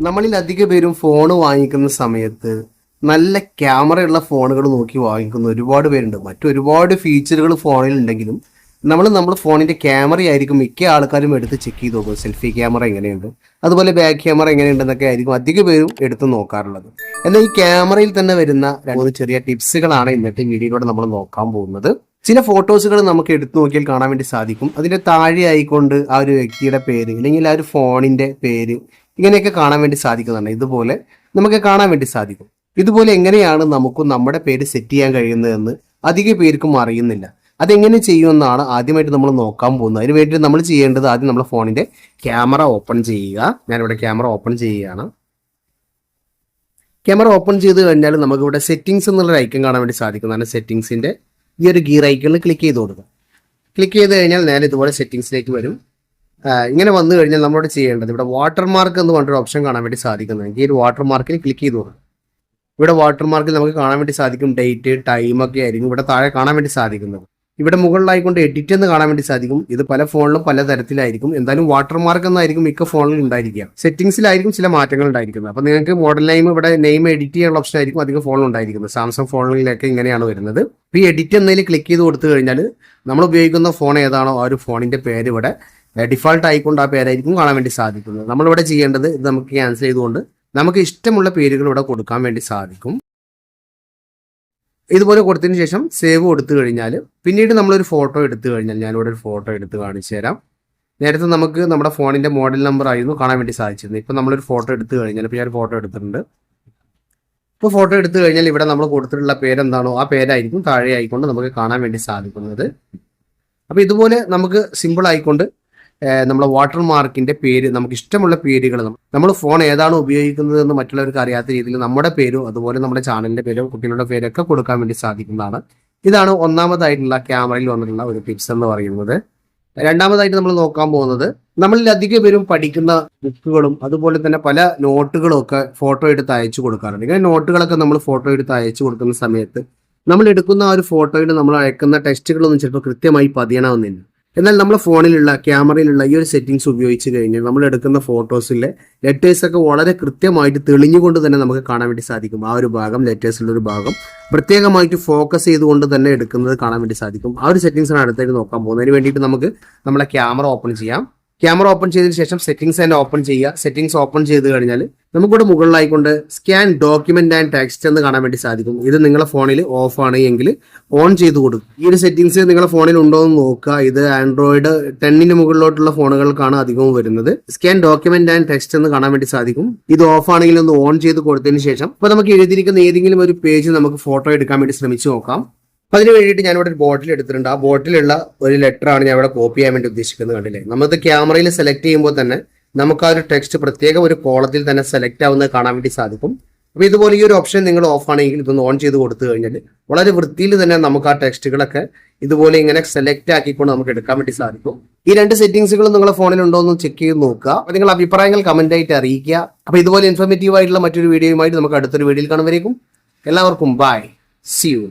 നമ്മളിൽ അധിക പേരും ഫോൺ വാങ്ങിക്കുന്ന സമയത്ത് നല്ല ക്യാമറയുള്ള ഫോണുകൾ നോക്കി വാങ്ങിക്കുന്ന ഒരുപാട് പേരുണ്ട്. മറ്റൊരുപാട് ഫീച്ചറുകൾ ഫോണിൽ ഉണ്ടെങ്കിലും നമ്മൾ നമ്മൾ ഫോണിന്റെ ക്യാമറ ആയിരിക്കും മിക്ക ആൾക്കാരും എടുത്ത് ചെക്ക് ചെയ്ത് നോക്കും. സെൽഫി ക്യാമറ എങ്ങനെയുണ്ട്? അതുപോലെ ബാക്ക് ക്യാമറ എങ്ങനെയുണ്ടെന്നൊക്കെ ആയിരിക്കും അധിക പേരും എടുത്ത് നോക്കാറുള്ളത്. എന്നാൽ ഈ ക്യാമറയിൽ തന്നെ വരുന്ന രണ്ട് ചെറിയ ടിപ്സുകളാണ് ഇന്നത്തെ വീഡിയോയിലൂടെ നമ്മൾ നോക്കാൻ പോകുന്നത്. ചില ഫോട്ടോസുകൾ നമുക്ക് എടുത്തു നോക്കിയാൽ കാണാൻ വേണ്ടി സാധിക്കും. അതിന്റെ താഴെ ആയിക്കൊണ്ട് ആ ഒരു വ്യക്തിയുടെ പേര് അല്ലെങ്കിൽ ആ ഒരു ഫോണിന്റെ പേര് ഇങ്ങനെയൊക്കെ കാണാൻ വേണ്ടി സാധിക്കുന്നുണ്ട്. ഇതുപോലെ നമുക്ക് കാണാൻ വേണ്ടി സാധിക്കും. ഇതുപോലെ എങ്ങനെയാണ് നമുക്ക് നമ്മുടെ പേര് സെറ്റ് ചെയ്യാൻ കഴിയുന്നതെന്ന് അധിക പേർക്കും അറിയുന്നില്ല. അതെങ്ങനെ ചെയ്യുമെന്നാണ് ആദ്യമായിട്ട് നമ്മൾ നോക്കാൻ പോകുന്നത്. അതിന് വേണ്ടി നമ്മൾ ചെയ്യേണ്ടത് ആദ്യം നമ്മുടെ ഫോണിന്റെ ക്യാമറ ഓപ്പൺ ചെയ്യുക. ഞാനിവിടെ ക്യാമറ ഓപ്പൺ ചെയ്യുകയാണ്. ക്യാമറ ഓപ്പൺ ചെയ്ത് കഴിഞ്ഞാൽ നമുക്കിവിടെ സെറ്റിംഗ്സ് എന്നുള്ള ഐക്കൺ കാണാൻ വേണ്ടി സാധിക്കുന്നതാണ് സെറ്റിംഗ്സിന്റെ ഈ ഒരു ഗിയർ ഐക്കണിൽ ക്ലിക്ക് ചെയ്ത് കൊടുക്കുക. ക്ലിക്ക് ചെയ്ത് കഴിഞ്ഞാൽ നേരെ ഇതുപോലെ സെറ്റിങ്സിലേക്ക് വരും. ഇങ്ങനെ വന്നു കഴിഞ്ഞാൽ നമ്മളോട് ചെയ്യേണ്ടത് ഇവിടെ വാട്ടർ എന്ന് പറഞ്ഞൊരു ഓപ്ഷൻ കാണാൻ വേണ്ടി സാധിക്കുന്നത് ഈ ഒരു വാട്ടർ മാർക്കിൽ ക്ലിക്ക് ചെയ്ത് കൊടുക്കുക. ഇവിടെ വാട്ടർ മാർക്കിൽ നമുക്ക് കാണാൻ വേണ്ടി സാധിക്കും ഡേറ്റ് ടൈം ഒക്കെ ആയിരിക്കും. ഇവിടെ താഴെ കാണാൻ വേണ്ടി സാധിക്കുന്നത്. ഇവിടെ മുകളിലായിക്കൊണ്ട് എഡിറ്റ് എന്ന് കാണാൻ വേണ്ടി സാധിക്കും. ഇത് പല ഫോണിലും പല തരത്തിലായിരിക്കും. എന്തായാലും വാട്ടർ മാർക്ക് എന്നായിരിക്കും മിക്ക ഫോണിലും ഉണ്ടായിരിക്കുക. സെറ്റിംഗ്സിലായിരിക്കും ചില മാറ്റങ്ങൾ ഉണ്ടായിരിക്കുന്നത്. അപ്പോൾ നിങ്ങൾക്ക് മോഡൽ നെയിം ഇവിടെ നെയിം എഡിറ്റ് ചെയ്യാനുള്ള ഓപ്ഷൻ ആയിരിക്കും അധികം ഫോണിൽ ഉണ്ടായിരിക്കുന്നത്. സാംസങ് ഫോണിലൊക്കെ ഇങ്ങനെയാണ് വരുന്നത്. ഈ എഡിറ്റ് എന്നതിൽ ക്ലിക്ക് ചെയ്ത് കൊടുത്തു കഴിഞ്ഞാൽ നമ്മൾ ഉപയോഗിക്കുന്ന ഫോൺ ഏതാണോ ആ ഒരു ഫോണിന്റെ പേര് ഇവിടെ ഡിഫോൾട്ട് ആയിക്കൊണ്ട് ആ പേരായിരിക്കും കാണാൻ വേണ്ടി സാധിക്കുന്നത്. നമ്മളിവിടെ ചെയ്യേണ്ടത് ഇത് നമുക്ക് ക്യാൻസൽ ചെയ്തുകൊണ്ട് നമുക്ക് ഇഷ്ടമുള്ള പേരുകൾ ഇവിടെ കൊടുക്കാൻ വേണ്ടി സാധിക്കും. ഇതുപോലെ കൊടുത്തതിന് ശേഷം സേവ് കൊടുത്തു കഴിഞ്ഞാൽ പിന്നീട് നമ്മളൊരു ഫോട്ടോ എടുത്തു കഴിഞ്ഞാൽ ഞാനിവിടെ ഒരു ഫോട്ടോ എടുത്ത് കാണിച്ചു തരാം. നേരത്തെ നമുക്ക് നമ്മുടെ ഫോണിന്റെ മോഡൽ നമ്പർ ആയിരുന്നു കാണാൻ വേണ്ടി സാധിച്ചിരുന്നത്. ഇപ്പം നമ്മളൊരു ഫോട്ടോ എടുത്തു കഴിഞ്ഞാൽ ഇപ്പോൾ ഞാൻ ഫോട്ടോ എടുത്തിട്ടുണ്ട്. ഇപ്പോൾ ഫോട്ടോ എടുത്തു കഴിഞ്ഞാൽ ഇവിടെ നമ്മൾ കൊടുത്തിട്ടുള്ള പേരെന്താണോ ആ പേരായിരിക്കും താഴെ ആയിക്കൊണ്ട് നമുക്ക് കാണാൻ വേണ്ടി സാധിക്കുന്നത്. അപ്പോൾ ഇതുപോലെ നമുക്ക് സിമ്പിൾ ആയിക്കൊണ്ട് നമ്മളെ വാട്ടർ മാർക്കിന്റെ പേര് നമുക്ക് ഇഷ്ടമുള്ള പേരുകൾ നമ്മൾ ഫോൺ ഏതാണ് ഉപയോഗിക്കുന്നത് എന്ന് മറ്റുള്ളവർക്ക് അറിയാത്ത രീതിയിൽ നമ്മുടെ പേരും അതുപോലെ നമ്മുടെ ചാനലിന്റെ പേരും കുട്ടികളുടെ പേരൊക്കെ കൊടുക്കാൻ വേണ്ടി സാധിക്കുന്നതാണ്. ഇതാണ് ഒന്നാമതായിട്ടുള്ള ക്യാമറയിൽ വന്നിട്ടുള്ള ഒരു ടിപ്സ് എന്ന് പറയുന്നത്. രണ്ടാമതായിട്ട് നമ്മൾ നോക്കാൻ പോകുന്നത് നമ്മളിൽ അധിക പേരും പഠിക്കുന്ന ബുക്കുകളും അതുപോലെ തന്നെ പല നോട്ടുകളും ഒക്കെ ഫോട്ടോ എടുത്ത് അയച്ചു കൊടുക്കാറുണ്ട്. ഇങ്ങനെ നോട്ടുകളൊക്കെ നമ്മൾ ഫോട്ടോ എടുത്ത് അയച്ചു കൊടുക്കുന്ന സമയത്ത് നമ്മൾ എടുക്കുന്ന ആ ഒരു ഫോട്ടോയിൽ നമ്മൾ അയക്കുന്ന ടെക്സ്റ്റുകളൊന്നും ചിലപ്പോൾ കൃത്യമായി പതിയണമെന്നില്ല. എന്നാൽ നമ്മുടെ ഫോണിലുള്ള ക്യാമറയിലുള്ള ഈ ഒരു സെറ്റിങ്സ് ഉപയോഗിച്ച് കഴിഞ്ഞാൽ നമ്മൾ എടുക്കുന്ന ഫോട്ടോസിലെ ലെറ്റേഴ്സ് ഒക്കെ വളരെ കൃത്യമായിട്ട് തെളിഞ്ഞുകൊണ്ട് തന്നെ നമുക്ക് കാണാൻ വേണ്ടി സാധിക്കും. ആ ഒരു ഭാഗം ലെറ്റേഴ്സിന്റെ ഒരു ഭാഗം പ്രത്യേകമായിട്ട് ഫോക്കസ് ചെയ്തുകൊണ്ട് തന്നെ എടുക്കുന്നത് കാണാൻ വേണ്ടി സാധിക്കും. ആ ഒരു സെറ്റിങ്സാണ് അടുത്തായിട്ട് നോക്കാൻ പോകുന്നത്. അതിന് വേണ്ടിയിട്ട് നമുക്ക് നമ്മളെ ക്യാമറ ഓപ്പൺ ചെയ്യാം. ക്യാമറ ഓപ്പൺ ചെയ്തതിന് ശേഷം സെറ്റിംഗ്സ് തന്നെ ഓപ്പൺ ചെയ്യുക. സെറ്റിംഗ്സ് ഓപ്പൺ ചെയ്ത് കഴിഞ്ഞാൽ നമുക്കിവിടെ മുകളിലായിക്കൊണ്ട് സ്കാൻ ഡോക്യുമെന്റ് ആൻഡ് ടെക്സ്റ്റ് എന്ന് കാണാൻ വേണ്ടി സാധിക്കും. ഇത് നിങ്ങളുടെ ഫോണിൽ ഓഫ് ആണ് എങ്കിൽ ഓൺ ചെയ്ത് കൊടുക്കും. ഈ ഒരു സെറ്റിംഗ്സ് നിങ്ങളുടെ ഫോണിൽ ഉണ്ടോ എന്ന് നോക്കുക. ഇത് ആൻഡ്രോയിഡ് ടെന്നിന് മുകളിലോട്ടുള്ള ഫോണുകൾക്കാണ് അധികവും വരുന്നത്. സ്കാൻ ഡോക്യുമെന്റ് ആൻഡ് ടെക്സ്റ്റ് എന്ന് കാണാൻ വേണ്ടി സാധിക്കും. ഇത് ഓഫ് ആണെങ്കിൽ ഒന്ന് ഓൺ ചെയ്ത് കൊടുത്തതിന് ശേഷം ഇപ്പൊ നമുക്ക് എഴുതിയിരിക്കുന്ന ഏതെങ്കിലും ഒരു പേജ് നമുക്ക് ഫോട്ടോ എടുക്കാൻ വേണ്ടി ശ്രമിച്ചു നോക്കാം. അതിന് വേണ്ടിയിട്ട് ഞാനിവിടെ ഒരു ബോട്ടിൽ എടുത്തിട്ടുണ്ട്. ആ ബോട്ടിലുള്ള ഒരു ലെറ്റർ ആണ് ഞാൻ ഇവിടെ കോപ്പി ചെയ്യാൻ വേണ്ടി ഉദ്ദേശിക്കുന്നത് കണ്ടില്ലേ? നമ്മൾക്ക് ക്യാമറയിൽ സെലക്ട് ചെയ്യുമ്പോൾ തന്നെ നമുക്ക് ആ ഒരു ടെക്സ്റ്റ് പ്രത്യേക ഒരു കോളത്തിൽ തന്നെ സെലക്ട് ആവുന്നത് കാണാൻ വേണ്ടി സാധിക്കും. അപ്പൊ ഇതുപോലെ ഈ ഒരു ഓപ്ഷൻ നിങ്ങൾ ഓഫ് ആണെങ്കിൽ ഇതൊന്ന് ഓൺ ചെയ്ത് കൊടുത്തു കഴിഞ്ഞാൽ വളരെ വൃത്തിയിൽ തന്നെ നമുക്ക് ആ ടെക്സ്റ്റുകളൊക്കെ ഇതുപോലെ ഇങ്ങനെ സെലക്ട് ആക്കിക്കൊണ്ട് നമുക്ക് എടുക്കാൻ വേണ്ടി സാധിക്കും. ഈ രണ്ട് സെറ്റിംഗ്സുകൾ നിങ്ങളുടെ ഫോണിൽ ഉണ്ടോ എന്ന് ചെക്ക് ചെയ്ത് നോക്കുക. അപ്പൊ നിങ്ങൾ അഭിപ്രായങ്ങൾ കമന്റ് ആയിട്ട് അറിയിക്കുക. അപ്പൊ ഇതുപോലെ ഇൻഫോർമേറ്റീവ് ആയിട്ടുള്ള മറ്റൊരു വീഡിയോയുമായിട്ട് നമുക്ക് അടുത്തൊരു വീഡിയോയിൽ കാണുമ്പോഴേക്കും എല്ലാവർക്കും ബൈ സി യു